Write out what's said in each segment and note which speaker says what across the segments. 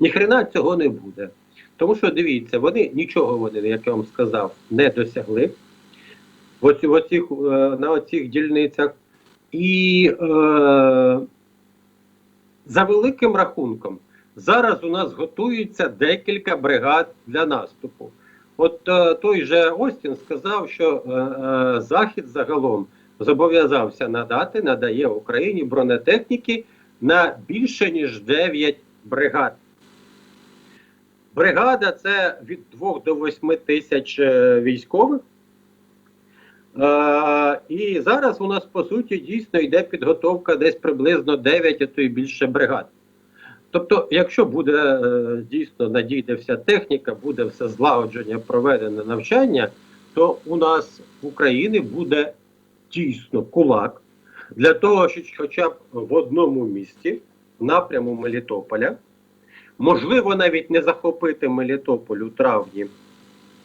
Speaker 1: Ніхрена цього не буде. Тому що дивіться, вони нічого вони, як я вам сказав, не досягли в оці, в оцих, е, на оцих дільницях. І е, за великим рахунком, зараз у нас готується декілька бригад для наступу. От е, той же Остін сказав, що е, е, Захід загалом зобов'язався надати, надає Україні бронетехніки на більше ніж 9 бригад. Бригада це від 2 до 8 тисяч е, військових. Е, і зараз у нас по суті дійсно йде підготовка десь приблизно 9, а то й більше бригад. Тобто, якщо буде е, дійсно надійде вся техніка, буде все злагодження, проведене навчання, то у нас в Україні буде дійсно кулак для того, щоб хоча б в одному місті, напряму Мелітополя, можливо, навіть не захопити Мелітополь у травні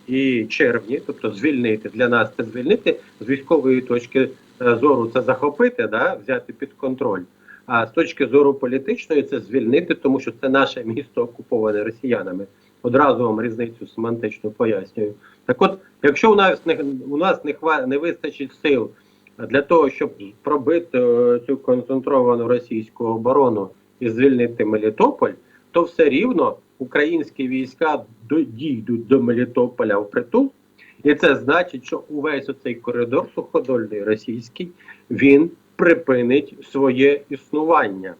Speaker 1: і червні, тобто звільнити для нас це звільнити з військової точки е, зору, це захопити, да, взяти під контроль. А з точки зору політичної це звільнити, тому що це наше місто окуповане росіянами. Одразу вам різницю семантично пояснюю. Так от, якщо у нас не у нас не хва не вистачить сил для того, щоб пробити е, цю концентровану російську оборону і звільнити Мелітополь, то все рівно українські війська дійдуть до Мелітополя впритул, і це значить, що увесь оцей коридор суходольний російський він припинить своє існування.